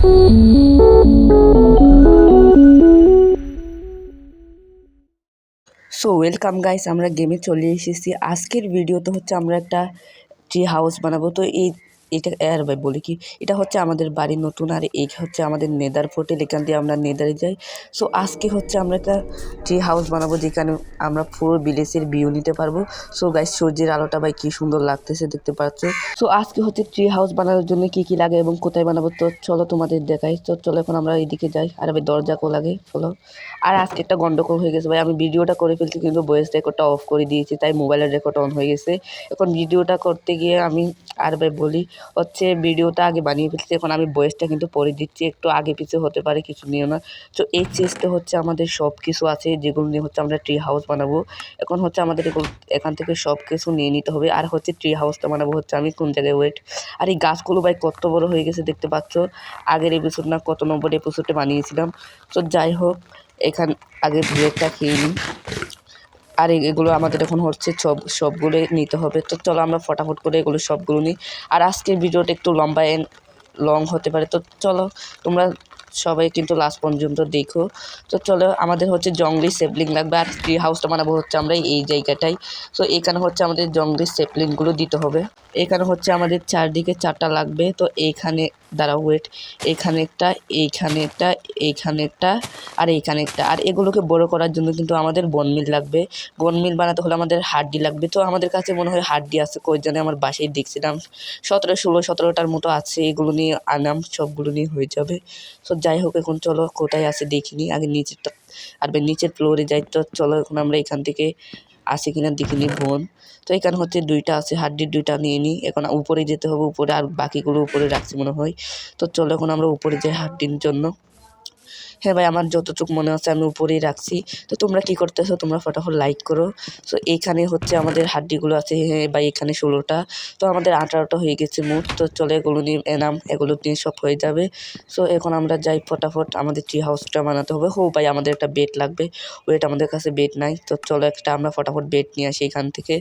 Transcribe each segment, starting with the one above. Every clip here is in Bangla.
সো ওয়েলকাম গাইস আমরা গেমে চলে এসেছি। আজকের ভিডিওতে হচ্ছে আমরা একটা ট্রি হাউস বানাবো। তো এই এটা, আর ভাই বলি কি, এটা হচ্ছে আমাদের বাড়ি নতুন আর এই হচ্ছে আমাদের নেদার পোর্টেল এখান দিয়ে আমরা নেদারে যাই। সো আজকে হচ্ছে আমরা একটা ট্রি হাউস বানাবো যেখানে আমরা পুরো বিলেসের ভিউ নিতে পারব। সো গাইস সূর্যের আলোটা ভাই কি সুন্দর লাগতেছে দেখতে পাচ্ছ। সো আজকে হচ্ছে ট্রি হাউস বানানোর জন্য কি কি লাগে এবং কোথায় বানাবো? তো চলো তোমাদের দেখাই। তো চলো এখন আমরা এইদিকে যাই। আর ভাই দরজাকেও লাগে চলো আর আজকে একটা গন্ডগোল হয়ে গেছে ভাই। আমি ভিডিওটা করে ফেলছি কিন্তু ভয়েস রেকর্ডটা অফ করে দিয়েছি, তাই মোবাইলের রেকর্ড অন হয়ে গেছে। এখন ভিডিওটা করতে গিয়ে আমি, আর ভাই বলি হচ্ছে ভিডিওটা আগে বানিয়ে ফেলছি, এখন আমি বয়েসটা কিন্তু পরে দিচ্ছি, একটু আগে পিছে হতে পারে, কিছু নিও না। তো এই চেস্টে হচ্ছে আমাদের সব কিছু আছে, যেগুলো নিয়ে হচ্ছে আমরা ট্রি হাউস বানাবো। এখন হচ্ছে আমাদের এখান থেকে সব কিছু নিয়ে নিতে হবে। আর হচ্ছে ট্রি হাউসটা বানাবো হচ্ছে আমি, কোন জায়গায় ওয়েট আর এই গাছগুলো ভাই কত বড় হয়ে গেছে দেখতে পাচ্ছ? আগের এপিসোড না, কত নম্বর এপিসোডে বানিয়েছিলাম। তো যাই হোক, এখান, আগে ব্রেকটা খেয়ে নিই। আর এগুলো আমাদের এখন হচ্ছে সব, সবগুলো নিতে হবে। তো চলো আমরা ফটাফট করে এগুলো সবগুলো নিই। আর আজকের ভিডিওটা একটু লম্বা লং হতে পারে। তো চলো, তোমরা সবাই কিন্তু লাস্ট পর্যন্ত দেখো। তো চলো, আমাদের হচ্ছে জঙ্গলি সেপলিং লাগবে। আর ট্রি হাউসটা বানাবো হচ্ছে আমরা এই জায়গাটাই। তো এখানে হচ্ছে আমাদের জঙ্গলি সেপলিংগুলো দিতে হবে। এখানে হচ্ছে আমাদের চারদিকে চারটা লাগবে। তো এইখানে দাঁড়াও ওয়েট এখানে একটা এইখানে একটা এইখানে একটা আর এইখানে একটা আর এগুলোকে বড় করার জন্য কিন্তু আমাদের বনমিল লাগবে। বনমিল বানাতে হলে আমাদের হাড্ডি লাগবে। তো আমাদের কাছে মনে হয় হাড্ডি আছে, কই জানে আমার বাসায় দেখছিলাম। সতেরো, ষোলো, সতেরোটার মতো আছে, এগুলো নিয়ে আনাম, সবগুলো নিয়ে হয়ে যাবে। তো যাই হোক, এখন চলো, কোথায় আছে দেখিনি। আগে নিচেরটা, আর নিচের ফ্লোরে যাই, তো চলো, এখন আমরা এখান থেকে আসে কিনা দেখিনি বোন তো এখানে হচ্ছে দুইটা আছে, হাড্ডির দুইটা নিয়ে নিই। এখন উপরে যেতে হবে, উপরে আর বাকিগুলো উপরে রাখছি মনে হয়। তো চলো এখন আমরা উপরে যাই হাড্ডির জন্য। হ্যাঁ ভাই, আমার যতটুকু মনে হচ্ছে আমি উপরেই রাখছি। তো তোমরা কি করতেছো? তোমরা ফটাফট লাইক করো। তো এইখানে হচ্ছে আমাদের হাড্ডিগুলো আছে হ্যাঁ ভাই, এখানে ষোলোটা। তো আমাদের আঠারোটা হয়ে গেছে মুঠ তো চলে এগুলো নিয়ে এনাম এগুলো নিয়ে সব হয়ে যাবে। সো এখন আমরা যাই ফটাফট আমাদের ট্রি হাউসটা বানাতে হবে। হো ভাই, আমাদের একটা বেড লাগবে। ওয়েট, আমাদের কাছে বেড নাই। তো চলো একটা আমরা ফটাফট বেড নিয়ে আসি এখান থেকে।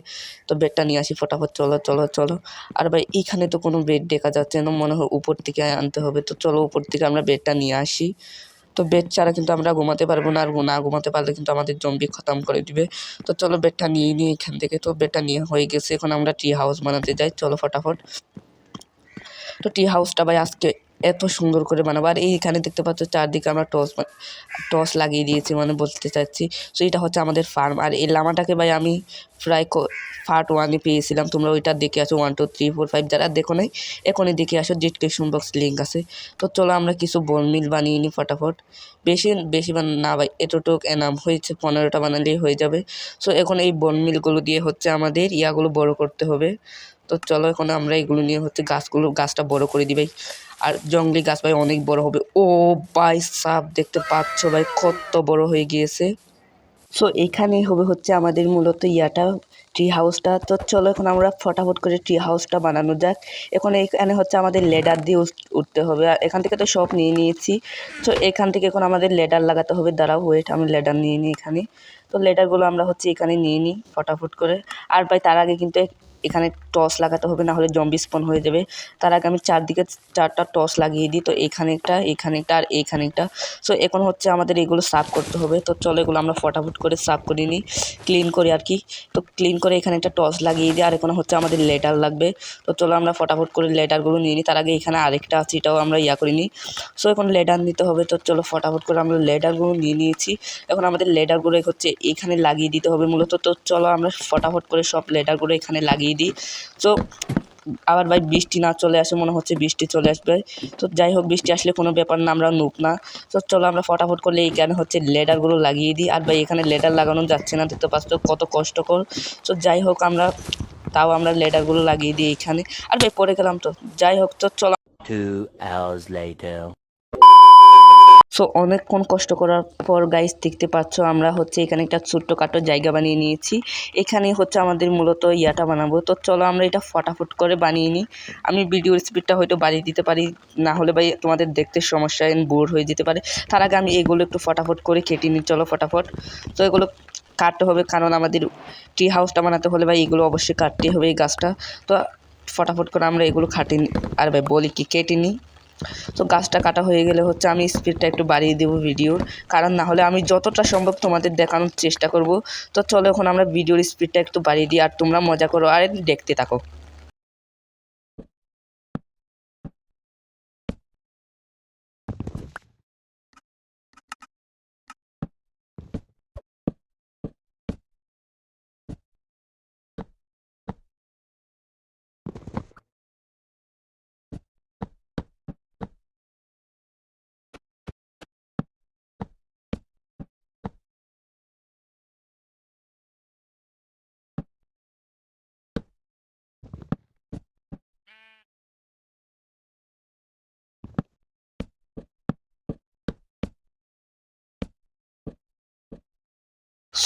তো বেডটা নিয়ে আসি ফটাফট। চলো চলো চলো। আর ভাই এইখানে তো কোনো বেড দেখা যাচ্ছে না। মনে হয় উপর থেকে আনতে হবে। তো চলো উপর থেকে আমরা বেডটা নিয়ে আসি। তো বেড ছাড়া কিন্তু আমরা ঘুমাতে পারব না, আর না ঘুমাতে পারলে কিন্তু আমাদের জম্বি খতম করে দিবে। তো চলো বেডটা নিয়ে নিই এখান থেকে। তো বেডটা নিয়ে হয়ে গেছে। এখন আমরা টি হাউস বানাতে যাই। চলো ফটাফট। তো টি হাউসটা ভাই আজকে এত সুন্দর করে বানাবো। আর এইখানে দেখতে পাচ্ছ চারদিকে আমরা টস টস লাগিয়ে দিয়েছি মানে বলতে চাচ্ছি। তো এটা হচ্ছে আমাদের ফার্ম আর এই লামাটাকে ভাই আমি প্রায় পার্ট ওয়ানে পেয়েছিলাম। তোমরা ওইটা দেখে আসো। One two three four five যারা দেখো নাই, এখনই দেখে আসো। ডিসক্রিপশন বক্স লিঙ্ক আছে। তো চলো আমরা কিছু বন মিল বানিয়ে নিই ফটাফট। বেশি বেশি বান, না ভাই, এতটুক এনাম হয়েছে। পনেরোটা বানালেই হয়ে যাবে। সো এখন এই বন মিলগুলো দিয়ে হচ্ছে আমাদের ইয়াগুলো বড় করতে হবে। তো চলো এখন আমরা এগুলো নিয়ে হচ্ছে গাছগুলো, গাছটা বড় করে দিই ভাই। আর জঙ্গলি গাছ ভাই অনেক বড় হবে। ও ভাই সাপ দেখতে পাচ্ছ ভাই, কত বড় হয়ে গিয়েছে। সো এখানেই হবে হচ্ছে আমাদের মূলত ইয়াটা ট্রি হাউসটা তো চলো এখন আমরা ফটাফট করে ট্রি হাউসটা বানানো যাক। এখন এখানে হচ্ছে আমাদের লেডার দিয়ে উঠতে হবে। আর এখান থেকে তো সব নিয়ে নিয়েছি। তো এখান থেকে এখন আমাদের লেডার লাগাতে হবে। দাঁড়াও ওয়েট আমি লেডার নিয়ে নিই এখানে। তো লেডারগুলো আমরা হচ্ছে এখানে নিয়ে নিই, ফটাফট করে। আর ভাই, তার আগে কিন্তু এখানে টস লাগাতে হবে না হলে জম্বি স্পন হয়ে যাবে। তার আগে আমি চারদিকে চারটা টস লাগিয়ে দিই, তো এখানে একটা এখানে একটা আর এইখানে একটা সো এখন হচ্ছে আমাদের এগুলো সাফ করতে হবে। তো চলো এগুলো আমরা ফটাফট করে সাফ করে নিই ক্লিন করি আর কি। তো ক্লিন করে এখানে একটা টস লাগিয়ে দিই, আর এখন হচ্ছে আমাদের লেটার লাগবে। তো চলো আমরা ফটাফট করে লেটারগুলো নিয়ে নিই। তার আগে এখানে আরেকটা আছে, এটাও আমরা ইয়া করে নিই। সো এখন লেডার নিতে হবে, তো চলো ফটাফট করে আমরা লেডারগুলো নিয়ে নিয়েছি। এখন আমাদের লেডারগুলো হচ্ছে এখানে লাগিয়ে দিতে হবে মূলত। তো চলো আমরা ফটাফট করে সব লেডারগুলো এখানে লাগিয়ে দিই। তো আবার ভাই বৃষ্টি না চলে আসে, মনে হচ্ছে বৃষ্টি চলে আসবে। তো যাই হোক, বৃষ্টি আসলে কোনো ব্যাপার না, আমরা নুক না। তো চলো আমরা ফটাফট করলে এইখানে হচ্ছে লেডারগুলো লাগিয়ে দিই। আর ভাই, এখানে লেডার লাগানো যাচ্ছে না, দেখতে পাচ্ছ কত কষ্টকর। তো যাই হোক, আমরা তাও আমরা লেডারগুলো লাগিয়ে দিই এখানে। আর ভাই, পড়ে গেলাম তো। যাই হোক, তো চলো। Two hours later. সো অনেকক্ষণ কষ্ট করার পর গাইস দেখতে পাচ্ছ আমরা হচ্ছে এখানে একটা ছোট্টখাটো জায়গা বানিয়ে নিয়েছি। এখানে হচ্ছে আমাদের মূলত ইয়াটা বানাবো। তো চলো আমরা এটা ফটাফট করে বানিয়ে নিই। আমি ভিডিও স্পিডটা হয়তো বাড়িয়ে দিতে পারি, না হলে ভাই তোমাদের দেখতে সমস্যা বোর হয়ে যেতে পারে। তার আগে আমি এগুলো একটু ফটাফট করে কেটে নিই। চলো ফটাফট। তো এগুলো কাটতে হবে, কারণ আমাদের ট্রি হাউসটা বানাতে হলে ভাই এগুলো অবশ্যই কাটতে হবে এই গাছটা। তো ফটাফট করে আমরা এগুলো খাটি নি- আর ভাই বলি কি, কেটে নিই। তো গাছটা কাটা হয়ে গেলে হচ্ছে আমি স্পিডটা একটু বাড়িয়ে দেবো ভিডিওর কারণ না হলে আমি যতটা সম্ভব তোমাদের দেখানোর চেষ্টা করব। তো চলো এখন আমরা ভিডিওর স্পিডটা একটু বাড়িয়ে দিই, আর তোমরা মজা করো, আর দেখতে থাকো।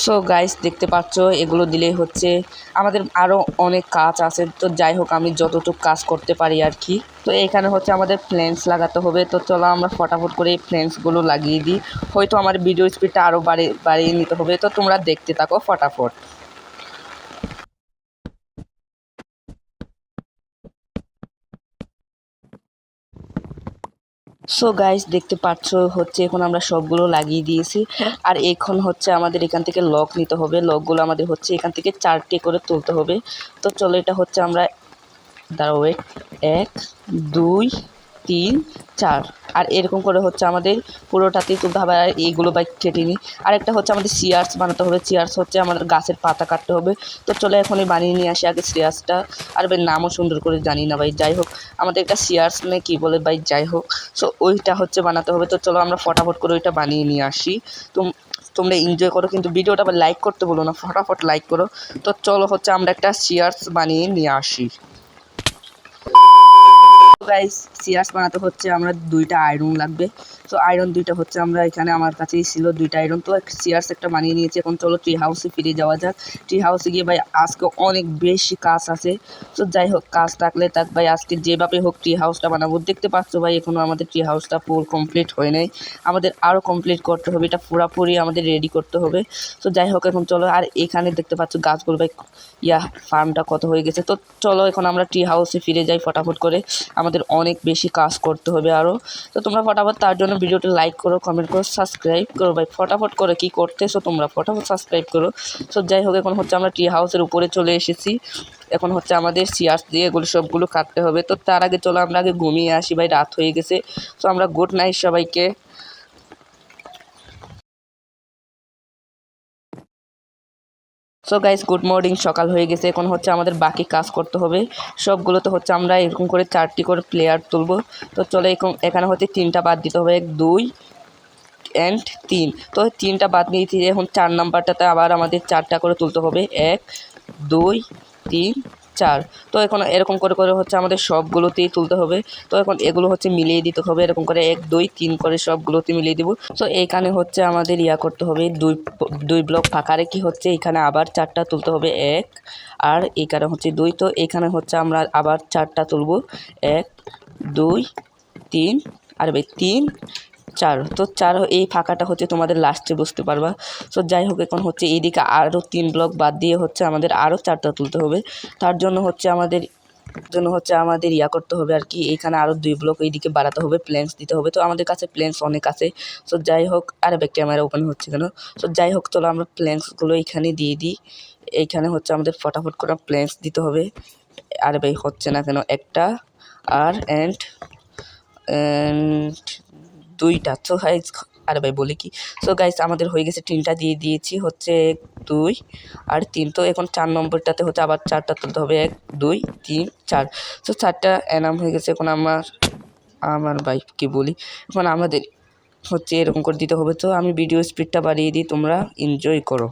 সো গাইস দেখতে পাচ্ছ, এগুলো দিলেই হচ্ছে আমাদের আরও অনেক কাজ আছে। তো যাই হোক, আমি যতটুকু কাজ করতে পারি আর কি। তো এখানে হচ্ছে আমাদের ফ্লেন্স লাগাতে হবে। তো চলো আমরা ফটাফট করে এই ফ্লেন্সগুলো লাগিয়ে দিই। হয়তো আমার ভিডিও স্পিডটা আরও বাড়িয়ে বাড়িয়ে নিতে হবে। তো তোমরা দেখতে থাকো ফটাফট। সো গাইস দেখতে পাচ্ছ হচ্ছে এখন আমরা সবগুলো লাগিয়ে দিয়েছি। আর এখন হচ্ছে আমাদের এখান থেকে লক নিতে হবে। লকগুলো আমাদের হচ্ছে এখান থেকে চারটে করে তুলতে হবে। তো চলো, এটা হচ্ছে আমরা, দাঁড়াও এক, দুই তিন, চার। আর এরকম করে হচ্ছে আমাদের পুরোটাতেই তুলতে হবে আর এইগুলো বাইক কেটে নিই। আরেকটা হচ্ছে আমাদের চেয়ার্স বানাতে হবে। চেয়ার্স হচ্ছে আমাদের গাছের পাতা কাটতে হবে। তো চলো এখনই বানিয়ে নিয়ে আসি আগে চেয়ার্সটা আর ভাই নামও সুন্দর করে জানি না ভাই, যাই হোক। আমাদের একটা চেয়ার্স নেই কী বলে ভাই, যাই হোক। সো ওইটা হচ্ছে বানাতে হবে। তো চলো আমরা ফটাফট করে ওইটা বানিয়ে নিয়ে আসি। তো তোমরা এনজয় করো কিন্তু ভিডিওটা আবার লাইক করতে বলো না। ফটাফট লাইক করো। তো চলো হচ্ছে আমরা একটা চেয়ার্স বানিয়ে নিয়ে আসি। গাইস সিরাস বানাতে হচ্ছে আমরা দুইটা আয়রন লাগবে। তো আয়রন দুইটা হচ্ছে, আমরা এখানে আমার কাছেই ছিল দুইটা আয়রন তো সিয়ার্স একটা বানিয়ে নিয়েছি, এখন চলো ট্রি হাউসে ফিরে যাওয়া যাক। ট্রি হাউসে গিয়ে ভাই, আজকে অনেক বেশি কাজ আছে। তো যাই হোক, কাজ থাকলে থাক ভাই, আজকে যেভাবে হোক ট্রি হাউসটা বানাবো। দেখতে পাচ্ছ ভাই এখনও আমাদের ট্রি হাউসটা পুরো কমপ্লিট হয় নাই। আমাদের আরও কমপ্লিট করতে হবে, এটা পুরাপুরি আমাদের রেডি করতে হবে। তো যাই হোক, এখন চলো, আর এখানে দেখতে পাচ্ছ গাছগুলো ভাই, ইয়া ফার্মটা কত হয়ে গেছে। তো চলো, এখন আমরা ট্রি হাউসে ফিরে যাই ফটাফট করে। আমাদের অনেক বেশি কাজ করতে হবে আরও তো তোমরা ফটাফট তার জন্য ভিডিওটা লাইক করো কমেন্ট করো সাবস্ক্রাইব করো ভাই। ফটাফট করে কী করতেছো তোমরা? ফটাফট সাবস্ক্রাইব করো। সো যাই হোক, এখন হচ্ছে আমরা ট্রি হাউসের উপরে চলে এসেছি। এখন হচ্ছে আমাদের সিয়ার্স দিয়ে এগুলো সবগুলো কাটতে হবে। তো তার আগে চলো আমরা আগে ঘুমিয়ে আসি। ভাই, রাত হয়ে গেছে। সো আমরা গুড নাইট সবাইকে। সো গাইস গুড মর্নিং সকাল হয়ে গেছে। এখন হচ্ছে আমাদের বাকি কাজ করতে হবে। সবগুলোতে হচ্ছে আমরা এরকম করে চারটি করে প্লেয়ার তুলবো। তো চলে এখন এখানে হচ্ছে তিনটা বাদ দিতে হবে। এক, দুই অ্যান্ড তিন। তো তিনটা বাদ নিয়েছি এখন চার নাম্বারটাতে আবার আমাদের চারটা করে তুলতে হবে। এক, দুই, তিন চার তো এখন এরকম করে করে হচ্ছে আমাদের সবগুলোতেই তুলতে হবে। তো এখন এগুলো হচ্ছে মিলিয়ে দিতে হবে, এরকম করে এক, দুই, তিন করে সবগুলোতে মিলিয়ে দিব। তো এইখানে হচ্ছে আমাদের ইয়া করতে হবে, দুই দুই ব্লক ফাঁকা রেখে হচ্ছে এখানে আবার চারটা তুলতে হবে, এক আর এইখানে হচ্ছে দুই। তো এখানে হচ্ছে আমরা আবার চারটা তুলব, এক, দুই, তিন, আর ভাই, তিন চার। তো চার এই ফাঁকাটা হচ্ছে তোমাদের লাস্টে বুঝতে পারবা। তো যাই হোক, এখন হচ্ছে এইদিকে আরও তিন ব্লক বাদ দিয়ে হচ্ছে আমাদের আরও চারটা তুলতে হবে। তার জন্য হচ্ছে আমাদের, জন্য হচ্ছে আমাদের ইয়া করতে হবে আর কি, এইখানে আরও দুই ব্লক এইদিকে বাড়াতে হবে প্লেন্স দিতে হবে। তো আমাদের কাছে প্লেন্স অনেক আছে। সো যাই হোক, আর ব্যাক ক্যামেরা ওপেন হচ্ছে কেন? সো যাই হোক, চলো আমরা প্লেন্সগুলো এইখানে দিয়ে দিই। এইখানে হচ্ছে আমাদের ফটাফট করে প্লেন্স দিতে হবে। আর ভাই, হচ্ছে না কেন? একটা, আর অ্যান্ড অ্যান্ড দুইটা। তো গাইজ আরে ভাই বলি কি? সো গাইজ আমাদের হয়ে গেছে তিনটা দিয়ে দিয়েছি হচ্ছে এক দুই আর তিন। তো এখন চার নম্বরটাতে হচ্ছে আবার চারটা তুলতে হবে। এক, দুই, তিন, চার। তো চারটা এনাম হয়ে গেছে এখন আমার আমার ভাই কি বলি? এখন আমাদের হচ্ছে এরকম করে দিতে হবে। তো আমি ভিডিও স্পিডটা বাড়িয়ে দিই, তোমরা এনজয় করো।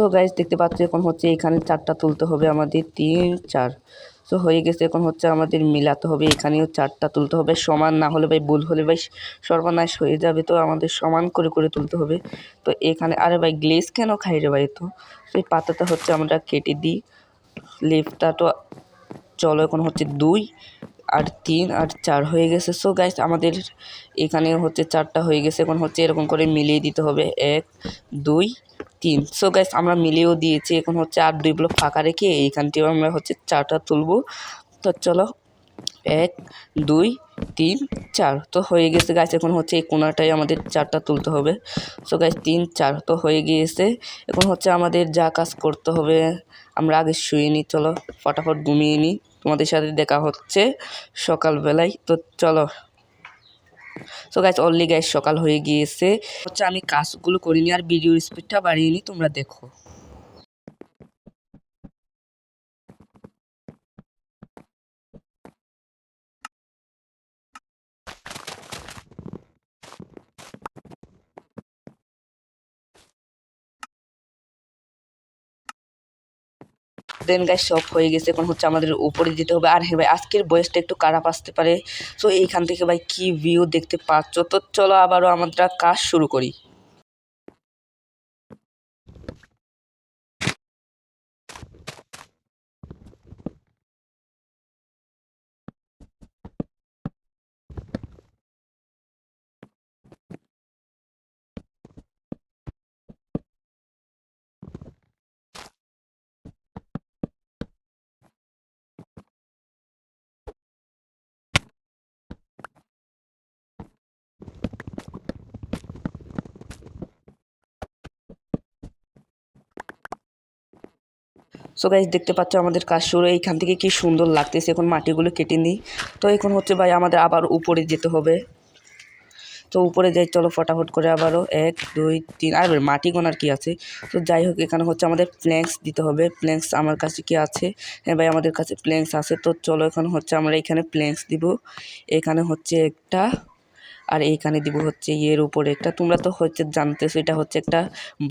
সো গাইজ দেখতে পাচ্ছি এখন হচ্ছে এখানে চারটা তুলতে হবে আমাদের, তিন, চার। সো হয়ে গেছে এখন হচ্ছে আমাদের মিলাতে হবে, এখানেও চারটা তুলতে হবে। সমান না হলে ভাই ভুল হলে ভাই সর্বনাশ হয়ে যাবে, তো আমাদের সমান করে করে তুলতে হবে। তো এখানে, আরে ভাই গ্লেস কেন খাই রে ভাই তো? সেই পাতাটা হচ্ছে আমরা কেটে দিই। লিফটা তো, চলো এখন হচ্ছে দুই আর তিন আর চার হয়ে গেছে। সো গাইস আমাদের এখানে হচ্ছে চারটা হয়ে গেছে। এখন হচ্ছে এরকম করে মিলিয়ে দিতে হবে। এক, দুই তিন। সো গাইস আমরা মিলিয়েও দিয়েছি। এখন হচ্ছে আর দুই ব্লক ফাঁকা রেখে এইখানটিও আমরা হচ্ছে চারটা তুলবো। তো চলো, এক, দুই, তিন, চার। তো হয়ে গেছে গাছ এখন হচ্ছে এই কোনাটায় আমাদের চারটা তুলতে হবে। সো গাছ তিন, চার তো হয়ে গিয়েছে। এখন হচ্ছে আমাদের যা কাজ করতে হবে, আমরা আগে শুয়ে নিই। চলো, ফটাফট ঘুমিয়ে নিই। তোমাদের সাথে দেখা হচ্ছে সকালবেলায়। তো চলো সো গাইজ অনলি গাইজ সকাল হয়ে গিয়েছে। হচ্ছে আমি কাজগুলো করিনি আর ভিডিওর স্পিডটা বাড়িয়ে নিই তোমরা দেখো। দেন গাইস সব হয়ে গেছে। এখন হচ্ছে আমাদের উপরে যেতে হবে। আর হ্যাঁ ভাই, আজকের বয়সটা একটু খারাপ আসতে পারে। সো এইখান থেকে ভাই, কি ভিউ দেখতে পাচ্ছ? তো চলো আবারও আমরা কাজ শুরু করি। সো গাইজ দেখতে পাচ্ছ আমাদের কাজ শুরু, এইখান থেকে কি সুন্দর লাগতেছে, এখন মাটিগুলো কেটে নিই। তো এখন হচ্ছে ভাই আমাদের আবার উপরে যেতে হবে। তো উপরে যাই, চলো ফটাফট করে আবারও, এক, দুই, তিন, আর মাটি গোনার কি আছে? তো যাই হোক, এখানে হচ্ছে আমাদের প্ল্যাঙ্কস দিতে হবে। প্ল্যাঙ্কস আমার কাছে কি আছে? হ্যাঁ ভাই, আমাদের কাছে প্ল্যাঙ্কস আছে। তো চলো এখন হচ্ছে আমরা এখানে প্ল্যাঙ্কস দিব। এখানে হচ্ছে একটা আর এইখানে দিব হচ্ছে ইয়ের উপরে একটা। তোমরা তো হচ্ছে জানতেছো, এটা হচ্ছে একটা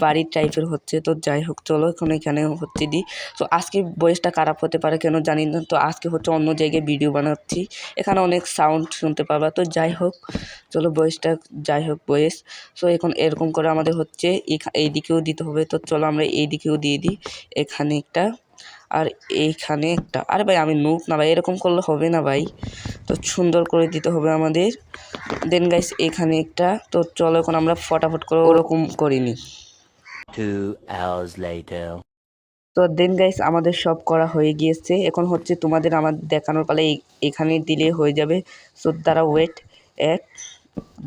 বাড়ির টাইপের হচ্ছে। তো যাই হোক, চলো এখন এখানে হচ্ছে দিই তো আজকে বয়সটা খারাপ হতে পারে, কেন জানি না। তো আজকে হচ্ছে অন্য জায়গায় ভিডিও বানাচ্ছি। এখানে অনেক সাউন্ড শুনতে পাবা। তো যাই হোক, চলো বয়সটা, যাই হোক বয়স। সো এখন এরকম করে আমাদের হচ্ছে এই দিকেও দিতে হবে। তো চলো আমরা এই দিকেও দিয়ে দিই। এখানে একটা আর এইখানে একটা আরে ভাই আমি নুক না ভাই এরকম করলে হবে না ভাই। তো সুন্দর করে দিতে হবে আমাদের। দেন গাইস এখানে একটা তো চলো এখন আমরা ফটাফট করে ওরকম করিনি. তো দেন গাইস আমাদের সব করা হয়ে গিয়েছে। এখন হচ্ছে তোমাদের আমার দেখানোর পালে এখানে দিলে হয়ে যাবে। সো তারা ওয়েট এক।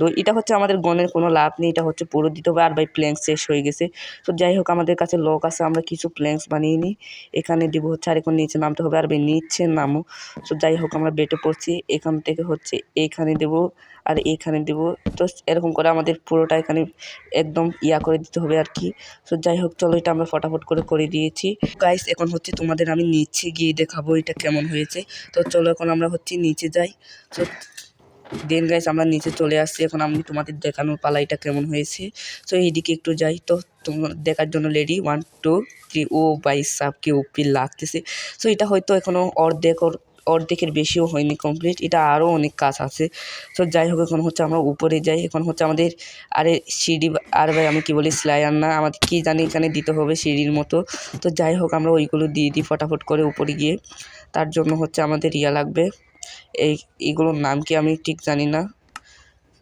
দুই এটা হচ্ছে আমাদের গনের কোনো লাভ নেই, এটা হচ্ছে পুরো দিতে হবে আর ভাই প্ল্যাঙ্ক শেষ হয়ে গেছে। তো যাই হোক, আমাদের কাছে লক আছে, আমরা কিছু প্ল্যাঙ্কস বানিয়ে নিই। এখানে দিব হচ্ছে আর এখন নিচে নামতে হবে, আর ভাই নিচে নামো। তো যাই হোক, আমরা বেটে পড়ছি, এখান থেকে হচ্ছে এইখানে দেবো আর এইখানে দেব। তো এরকম করে আমাদের পুরোটা এখানে একদম ইয়া করে দিতে হবে আর কি। তো যাই হোক, চলো এটা আমরা ফটাফট করে করে দিয়েছি। গাইস এখন হচ্ছে তোমাদের আমি নিচে গিয়ে দেখাবো এটা কেমন হয়েছে। তো চলো এখন আমরা হচ্ছে নিচে যাই। তো দেন গাইস আমরা নিচে চলে আসছি। এখন আমি তোমাদের দেখানোর পালা এটা কেমন হয়েছে। তো এইদিকে একটু যাই তো। তোমার দেখার জন্য লেডি ওয়ান টু থ্রি ও বাই সাপ কি উপি লাগতেছে। তো এটা হয়তো এখনও অর্ধেক অর্ধেকের বেশিও হয়নি কমপ্লিট এটা আরও অনেক কাজ আছে। তো যাই হোক, এখন হচ্ছে আমরা উপরে যাই। এখন হচ্ছে আমাদের আরে সিঁড়ি আর ভাই, আমি কি বলি স্লাইয়ার না আমাদের কী জানি এখানে দিতে হবে সিঁড়ির মতো। তো যাই হোক, আমরা ওইগুলো দিয়ে দিই ফটাফট করে উপরে গিয়ে। তার জন্য হচ্ছে আমাদের ইয়া লাগবে। এই এগুলোর নাম কি আমি ঠিক জানি না।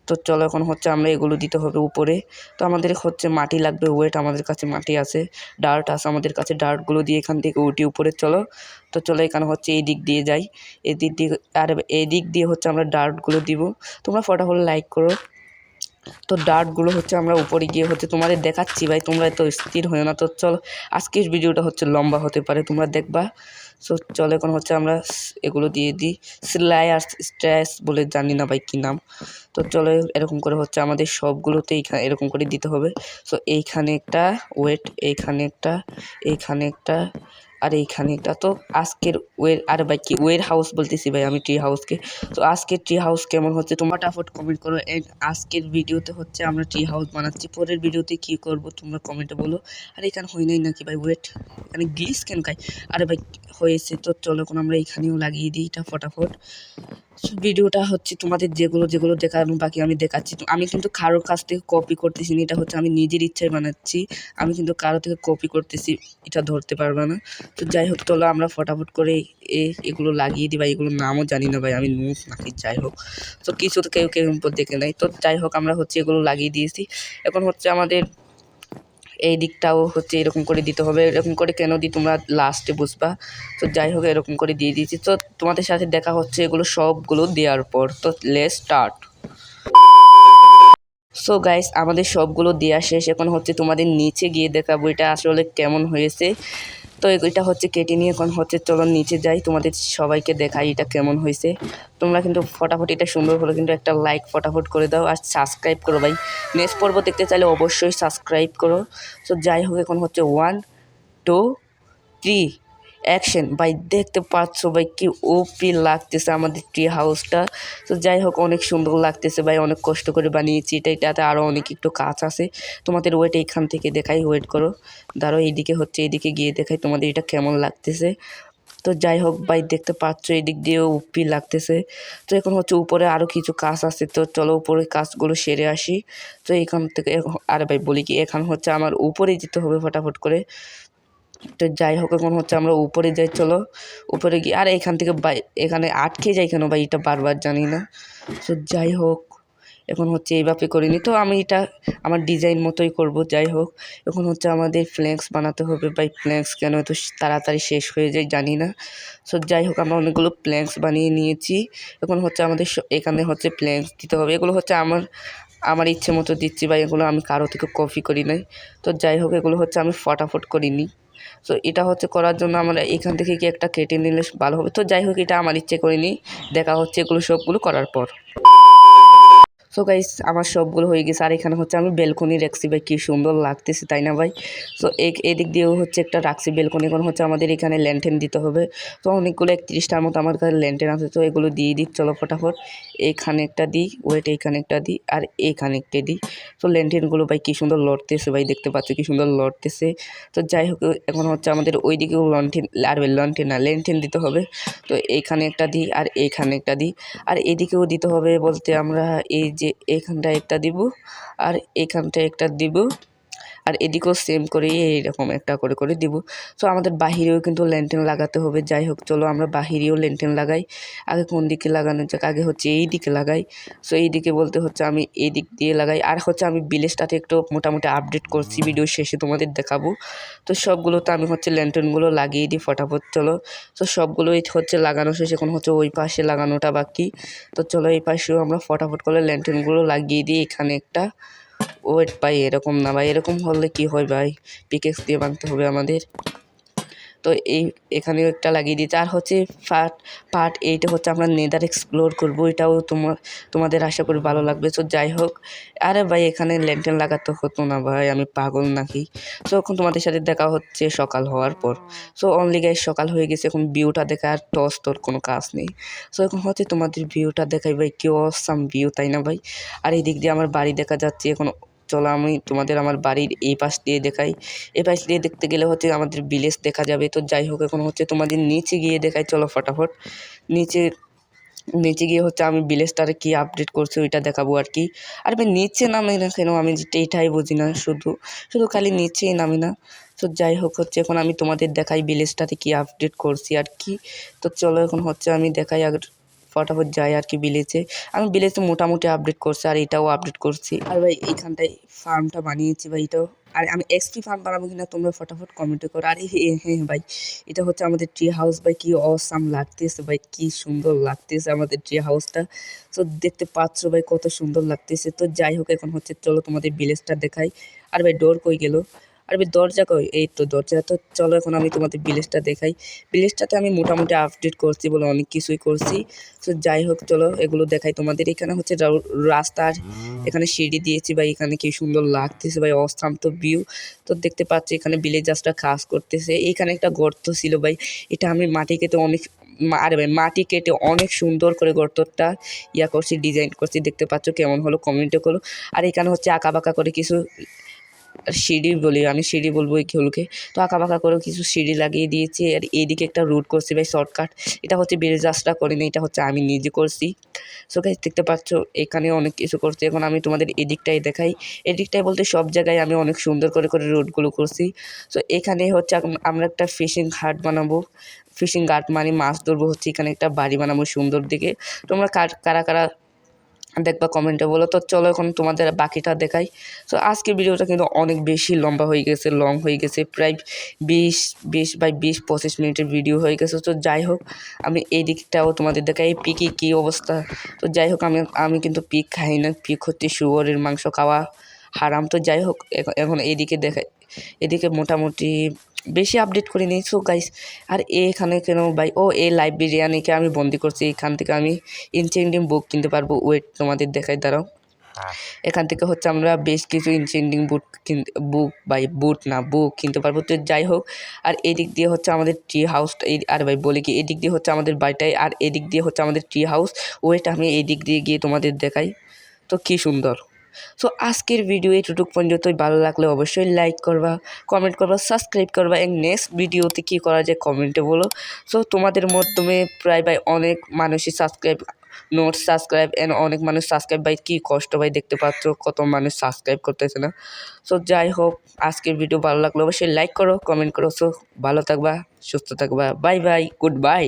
তো চলো এখন হচ্ছে আমরা এগুলো দিতে হবে উপরে। তো আমাদের হচ্ছে মাটি লাগবে ওয়েট আমাদের কাছে মাটি আছে ডার্ট আছে আমাদের কাছে ডার্টগুলো দিয়ে এখান থেকে উঠি উপরে চলো। তো চলো এখানে হচ্ছে এই দিক দিয়ে যাই। এই দিক দিয়ে, আর এই দিক দিয়ে হচ্ছে আমরা ডার্টগুলো দিব। তোমরা ফটাফট লাইক করো। তো ডার্টগুলো হচ্ছে আমরা উপরে গিয়ে হচ্ছে তোমাদের দেখাচ্ছি ভাই, তোমরা এত স্থির হয়ে না। তো চলো, আজকের ভিডিওটা হচ্ছে লম্বা হতে পারে, তোমরা দেখবা। সো চলো এখন হচ্ছে আমরা এগুলো দিয়ে দিই। সেলাই আর বলে জানি না ভাই কী নাম। তো চলো এরকম করে হচ্ছে আমাদের সবগুলোতে এইখানে এরকম করে দিতে হবে। সো এইখানে একটা ওয়েট এইখানে একটা এইখানে একটা আর এইখানে। এটা তো আজকের ওয়ের আর ভাই, কি ওয়ের হাউস বলতেছি ভাই আমি ট্রি হাউসকে তো আজকের ট্রি হাউস কেমন হচ্ছে? তোমরা টাফট কমেন্ট করো। এন্ড আজকের ভিডিওতে হচ্ছে আমরা ট্রি হাউস বানাচ্ছি। পরের ভিডিওতে কি করব তোমরা কমেন্টে বলো। আর এখানে হয় নাই নাকি ভাই? ওয়েট এখানে গ্লিস কেন? খাই আরে ভাই, হয়েছে। তো চলো এখন আমরা এখানেও লাগিয়ে দিই এটা ফটাফট ভিডিওটা হচ্ছে তোমাদের যেগুলো যেগুলো দেখানো বাকি আমি দেখাচ্ছি। আমি কিন্তু কারোর কাছ থেকে কপি করতেছি না, এটা হচ্ছে আমি নিজের ইচ্ছায় বানাচ্ছি। আমি কিন্তু কারও থেকে কপি করতেছি, এটা ধরতে পারবে না। তো যাই হোক, চলো আমরা ফটাফট করে এ- এগুলো লাগিয়ে দিই বা এগুলোর নামও জানি না ভাই, আমি নুস নাকি, যাই হোক। তো কিছু তো কেউ কেউ দেখে নেয়। তো যাই হোক, আমরা হচ্ছে এগুলো লাগিয়ে দিয়েছি। এখন হচ্ছে আমাদের এই দিকটাও হচ্ছে এরকম করে দিতে হবে, এরকম করে কেন দিই তোমরা লাস্টে বুঝবা। তো যাই হোক, এরকম করে দিয়ে দিয়েছি। তো তোমাদের সাথে দেখা হচ্ছে এগুলো সবগুলো দেওয়ার পর। তো লে স্টার্ট সো গাইস আমাদের সবগুলো দেওয়া শেষ। এখন হচ্ছে তোমাদের নিচে গিয়ে দেখাবো এটা আসলে কেমন হয়েছে। তো এটা হচ্ছে কেটে নিয়ে এখন হচ্ছে চলো নিচে যাই, তোমাদের সবাইকে দেখাই এটা কেমন হয়েছে। তোমরা কিন্তু ফটাফট এটা সুন্দর হলো কিন্তু একটা লাইক ফটাফট করে দাও আর সাবস্ক্রাইব করো ভাই। নেক্সট পর্ব দেখতে চাইলে অবশ্যই সাবস্ক্রাইব করো। তো যাই হোক, এখন হচ্ছে ওয়ান টু থ্রি অ্যাকশন ভাই দেখতে পাচ্ছ ভাই কি ওপি লাগতেছে আমাদের ট্রি হাউসটা তো যাই হোক, অনেক সুন্দর লাগতেছে ভাই, অনেক কষ্ট করে বানিয়েছি। এটা, এটাতে আরও অনেক একটু কাজ আছে। তোমাদের ওয়েট এইখান থেকে দেখাই ওয়েট করো। ধরো এইদিকে হচ্ছে, এইদিকে গিয়ে দেখাই তোমাদের এটা কেমন লাগতেছে। তো যাই হোক ভাই, দেখতে পাচ্ছ এদিক দিয়েও উপি লাগতেছে। তো এখন হচ্ছে উপরে আরও কিছু কাজ আছে, তো চলো উপরে কাজগুলো সেরে আসি। তো এখান থেকে, আরে ভাই বলি কি, এখান হচ্ছে আমার উপরে যেতে হবে ফটাফট করে। তো যাই হোক, এখন হচ্ছে আমরা উপরে যাই, চলো। উপরে গিয়ে, আর এখান থেকে বাই, এখানে আটকে যাই কেন ভাই? এটা বারবার জানি না। তো যাই হোক, এখন হচ্ছে এইভাবে করিনি তো আমি এটা আমার ডিজাইন মতোই করব, যাই হোক। এখন হচ্ছে আমাদের ফ্ল্যাক্স বানাতে হবে ভাই। ফ্ল্যাক্স কেন এত তাড়াতাড়ি শেষ হয়ে যায় জানি না। সো যাই হোক, আমরা অনেকগুলো প্ল্যাঙ্কস বানিয়ে নিয়েছি। এখন হচ্ছে আমাদের এখানে হচ্ছে প্ল্যাঙ্কস দিতে হবে। এগুলো হচ্ছে আমার আমার ইচ্ছে মতো দিচ্ছি বা এগুলো আমি কারও থেকে কপি করি নাই। তো যাই হোক, এগুলো হচ্ছে আমি ফটাফট করিনি তো এটা হচ্ছে করার জন্য আমরা এখান থেকে কি একটা কেটে নিলে ভালো হবে। তো যাই হোক, এটা আমার ইচ্ছে করিনি দেখা হচ্ছে এগুলো সবগুলো করার পর। সো গাইস আমার সবগুলো হয়ে গেছে। আর এখানে হচ্ছে আমি বেলকনি রাখছি ভাই, কী সুন্দর লাগতেছে, তাই না ভাই? তো এই এদিক দিয়েও হচ্ছে একটা রাখছি বেলকনি এখন হচ্ছে আমাদের এখানে ল্যান্টেন দিতে হবে। তো অনেকগুলো একত্রিশটার মতো আমার কাছে ল্যান্টেন আছে। তো এগুলো দিয়ে দিই, চলো ফটাফট। এইখানে একটা দিই ওয়েট এইখানে একটা দিই আর এইখানে একটা দিই। তো ল্যান্টেনগুলো ভাই কী সুন্দর লড়তেছে ভাই, দেখতে পাচ্ছ কী সুন্দর লড়তেছে। তো যাই হোক, এখন হচ্ছে আমাদের ওই দিকেও লন্ঠেন আর লন্ঠেন না ল্যান্টেন দিতে হবে। তো এইখানে একটা দিই আর এইখানে একটা দিই। আর এদিকেও দিতে হবে বলতে আমরা এই যে এইখানটায় একটা দিব আর এইখানটায় একটা দিব। আর এদিকেও সেম করে এইরকম একটা করে করে দিব। তো আমাদের বাহিরেও কিন্তু ল্যান্টেন লাগাতে হবে। যাই হোক, চলো আমরা বাহিরেও ল্যান্টেন লাগাই। আগে কোন দিকে লাগানো যাক? আগে হচ্ছে এই দিকে লাগাই। সো এই দিকে বলতে হচ্ছে আমি এই দিক দিয়ে লাগাই। আর হচ্ছে আমি বিলেজটাতে একটু মোটামুটি আপডেট করছি। ভিডিও শেষে তোমাদের দেখাবো। তো সবগুলোতে আমি হচ্ছে ল্যান্টেনগুলো লাগিয়ে দিই ফটাফট, চলো। তো সবগুলোই হচ্ছে লাগানো শেষ এখন হচ্ছে ওই পাশে লাগানোটা বাকি। তো চলো এই পাশেও আমরা ফটাফট করে ল্যান্টেনগুলো লাগিয়ে দিই। এখানে একটা। ওয়েট পাই এরকম না ভাই, এরকম হলে কি হয় ভাই? পিকেক্স দিয়ে বানতে হবে আমাদের। তো এই, এখানেও একটা লাগিয়ে দিতে আর হচ্ছে পার্ট পার্ট এইটা হচ্ছে আমরা নেদার এক্সপ্লোর করব। এটাও তোমার তোমাদের আশা করি ভালো লাগবে। তো যাই হোক, আরে ভাই, এখানে ল্যান্টেন লাগাতে হতো না ভাই, আমি পাগল নাকি? তো এখন তোমাদের সাথে দেখা হচ্ছে সকাল হওয়ার পর। সো অনলি গাই সকাল হয়ে গেছে, এখন ভিউটা দেখা আর টস তোর কোনো কাজ নেই। সো এখন হচ্ছে তোমাদের ভিউটা দেখাই ভাই, কি অসাম ভিউ তাই না ভাই? আর এই দিক দিয়ে আমার বাড়ি দেখা যাচ্ছে, এখন চলো আমি তোমাদের আমার বাড়ির এই পাশ দিয়ে দেখাই। এই পাশ দিয়ে দেখতে গেলে হচ্ছে আমাদের ভিলেজ দেখা যাবে। তো যাই হোক, এখন হচ্ছে তোমাদের নিচে গিয়ে দেখাই। চলো ফটাফট। নিচে নিচে গিয়ে হচ্ছে আমি ভিলেজটারে কী আপডেট করছি ওইটা দেখাবো আর কি। আর আমি নিচে নামি না কেন? আমি এটাই বুঝি না। শুধু শুধু খালি নিচেই নামি না। তো যাই হোক, হচ্ছে এখন আমি তোমাদের দেখাই ভিলেজটাতে কী আপডেট করছি আর কি। তো চলো এখন হচ্ছে আমি দেখাই আর ফটাফট যাই আর কি ভিলেজে আমি ভিলেজে মোটামুটি আপডেট করছি আর এটাও আপডেট করছি। আর ভাই, এইখানটায় ফার্মটা বানিয়েছি ভাই এটাও। আর আমি এক্সপি ফার্ম বানাবো কিনা তোমরা ফটাফট কমেন্টে করো। আরে হ্যাঁ হ্যাঁ ভাই, এটা হচ্ছে আমাদের ট্রি হাউস ভাই, কি অসাম লাগতেছে ভাই, কি সুন্দর লাগতেছে আমাদের ট্রি হাউসটা তো দেখতে পাচ্ছ ভাই, কত সুন্দর লাগতেছে। তো যাই হোক, এখন হচ্ছে চলো তোমাদের ভিলেজটা দেখাই। আর ভাই ডোর কই গেল? আর দরজা কই? এই তো দরজা তো চলো এখন আমি তোমাদের ভিলেজটা দেখাই। ভিলেজটাতে আমি মোটামুটি আপডেট করছি বলে অনেক কিছুই করছি। তো যাই হোক, চলো এগুলো দেখাই। তোমাদের এখানে হচ্ছে রাস্তার এখানে সিঁড়ি দিয়েছি ভাই, এখানে কি সুন্দর লাগতেছে ভাই অস্থান তো ভিউ তো দেখতে পাচ্ছি এখানে ভিলেজার্সটা কাজ করতেছে। এখানে একটা গর্ত ছিল ভাই, এটা আমি মাটি কেটে অনেক আরে ভাই, মাটি কেটে অনেক সুন্দর করে গর্তটা ইয়া করছি ডিজাইন করছি। দেখতে পাচ্ছ কেমন হলো কমেন্টে করো। আর এখানে হচ্ছে আঁকা বাঁকা করে কিছু সিঁড়ি বলি, আমি সিঁড়ি বলব এইগুলোকে তো আঁকা বাঁকা করেও কিছু সিঁড়ি লাগিয়ে দিয়েছি। আর এইদিকে একটা রুট করছি ভাই শর্টকাট এটা হচ্ছে বেরজাসটা করিনি এটা হচ্ছে আমি নিজে করছি। সো গাইস দেখতে পাচ্ছ, এখানে অনেক কিছু করছি। এখন আমি তোমাদের এদিকটাই দেখাই। এদিকটাই বলতে সব জায়গায় আমি অনেক সুন্দর করে করে রোডগুলো করছি। সো এখানে হচ্ছে আমরা একটা ফিশিং হাট বানাবো। ফিশিং ঘাট মানে মাছ ধরবো, হচ্ছে এখানে একটা বাড়ি বানাবো সুন্দর দিকে। তোমরা কারা কারা দেখবা কমেন্টে বলো। তো চলো এখন তোমাদের বাকিটা দেখাই। তো আজকের ভিডিওটা কিন্তু অনেক বেশি লম্বা হয়ে গেছে লং হয়ে গেছে, প্রায় বিশ বিশ বাই বিশ পঁচিশ মিনিটের ভিডিও হয়ে গেছে। তো যাই হোক, আমি এই দিকটাও তোমাদের দেখাই। পিকি কী অবস্থা? তো যাই হোক, আমি আমি কিন্তু পিক খাই না। পিক হচ্ছে শুয়োরের মাংস খাওয়া হারাম। তো যাই হোক এখন এদিকে দেখাই। এদিকে মোটামুটি বেশি আপডেট করে নিই সো গাইস আর এখানে কেন ভাই? ও এই লাইব্রেরিয়ানিকে আমি বন্দি করছি। এখান থেকে আমি ইনচেন্ডিং বুক কিনতে পারব। ওয়েট তোমাদের দেখাই দাঁড়াও। এখান থেকে হচ্ছে আমরা বেশ কিছু ইনচেন্ডিং বুট কিনতে বুক বাই বুট না বুক কিনতে পারব। তো যাই হোক আর এদিক দিয়ে হচ্ছে আমাদের ট্রি হাউসটা এই আর ভাই বলি কি এদিক দিয়ে হচ্ছে আমাদের বাড়িটাই আর এদিক দিয়ে হচ্ছে আমাদের ট্রি হাউস ওয়েট আমি এদিক দিয়ে গিয়ে তোমাদের দেখাই। তো কী সুন্দর। সো আজকের ভিডিও এইটুকু পর্যন্তই। ভালো লাগলে অবশ্যই লাইক করবা কমেন্ট করবা সাবস্ক্রাইব করবা। এবং নেক্সট ভিডিওতে কী করা যায় কমেন্টে বলো। সো তোমাদের মাধ্যমে প্রায় ভাই অনেক মানুষই সাবস্ক্রাইব নোট সাবস্ক্রাইব এন্ড অনেক মানুষ সাবস্ক্রাইব ভাই, কী কষ্ট ভাই দেখতে পাচ্ছ, কত মানুষ সাবস্ক্রাইব করতেছে না। সো যাই হোক, আজকের ভিডিও ভালো লাগল অবশ্যই লাইক করো কমেন্ট করো। সো ভালো থাকবা, সুস্থ থাকবা। Bye bye good bye